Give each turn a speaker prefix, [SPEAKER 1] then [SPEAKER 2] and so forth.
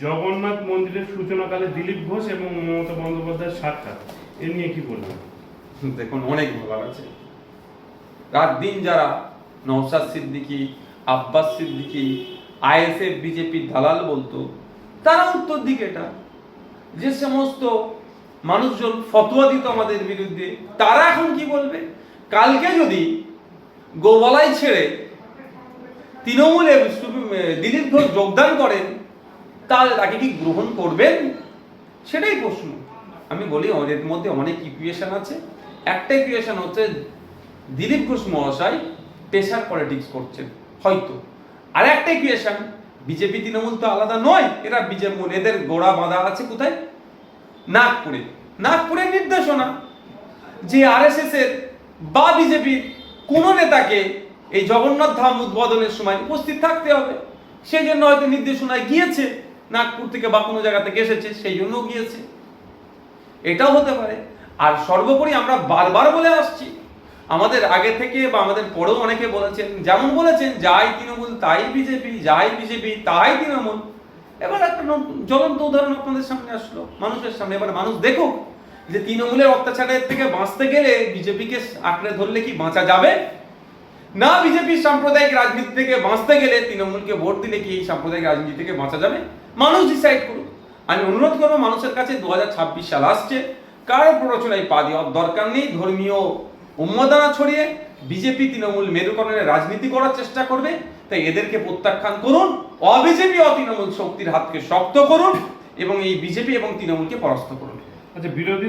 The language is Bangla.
[SPEAKER 1] জগন্নাথ মন্দিরের সূচনাকালে দিলীপ ঘোষ এবং মমতা বন্দ্যোপাধ্যায়ের সাক্ষাৎ। এ নিয়ে কি বলবেন?
[SPEAKER 2] দেখুন, অনেক ভালো আছে। রাত দিন যারা নওশাদ সিদ্দিকী, আব্বাস সিদ্দিকী, আইএসএফ, বিজেপির দালাল বলতো, তারা উত্তর দিকে এটা। যে সমস্ত মানুষজন ফতোয়া দিত আমাদের বিরুদ্ধে, তারা এখন কি বলবে? কালকে যদি গোবলাই ছেড়ে তৃণমূলে দিলীপ ঘোষ যোগদান করেন তাহলে তাকে কি গ্রহণ করবেন? সেটাই প্রশ্ন। আমি বলি, এর মধ্যে অনেক ইকুয়েশন আছে। একটা ইকুয়েশন হচ্ছে, দিলীপ ঘোষ মহাশয় পেশার পলিটিক্স করছেন, হয়তো। আর একটা ইকুয়েশন বিজেপি তৃণমূল তো আলাদা নয়, এরা বিজেপি, এদের গোড়া বাঁধা আছে কোথায়? নাগপুরে। নাগপুরের নির্দেশনা যে আরএসএস এর বা বিজেপির কোন নেতাকে এই জগন্নাথ ধাম উদ্বোধনের সময় উপস্থিত থাকতে হবে। সেই জন্য হয়তো নির্দেশনায় গিয়েছে। নাগপুর থেকে বা কোনো জায়গা থেকে এসেছে, সেই জন্য গিয়েছে। এটাও হতে পারে। আর সর্বোপরি আমরা বারবার বলে আসছি, আমাদের আগে থেকে বা আমাদের পরেও অনেকে বলেছেন, যেমন বলেছেন, যাই তৃণমূল, তাই বিজেপি, যাই বিজেপি, তাই তৃণমূল। এবার একটা জ্বলন্ত উদাহরণ আপনাদের সামনে আসলো, মানুষের সামনে। এবার মানুষ দেখুক যে তৃণমূলের অত্যাচারের থেকে বাঁচতে গেলে বিজেপিকে আঁকড়ে ধরলে কি বাঁচা যাবে? না বিজেপির সাম্প্রদায়িক রাজনীতি থেকে বাঁচতে গেলে তৃণমূলকে ভোট দিলে কি এই সাম্প্রদায়িক রাজনীতি থেকে বাঁচা যাবে? মানুষ ডিসাইড করুক। আমি অনুরোধ করব, মানুষের কাছে দু সাল আসছে। কারও প্ররোচনায় পা দেওয়ার দরকার নেই? ধর্মীয় উন্মাদনা ছড়িয়ে বিজেপি, তৃণমূল মেরুকরণের রাজনীতি করার চেষ্টা করবে। তাই এদেরকে প্রত্যাখ্যান করুন, অবিজেপি, অতৃণমূল শক্তির হাতকে শক্ত করুন এবং এই বিজেপি এবং তৃণমূলকে পরাস্ত করুন।
[SPEAKER 1] আচ্ছা বিরোধী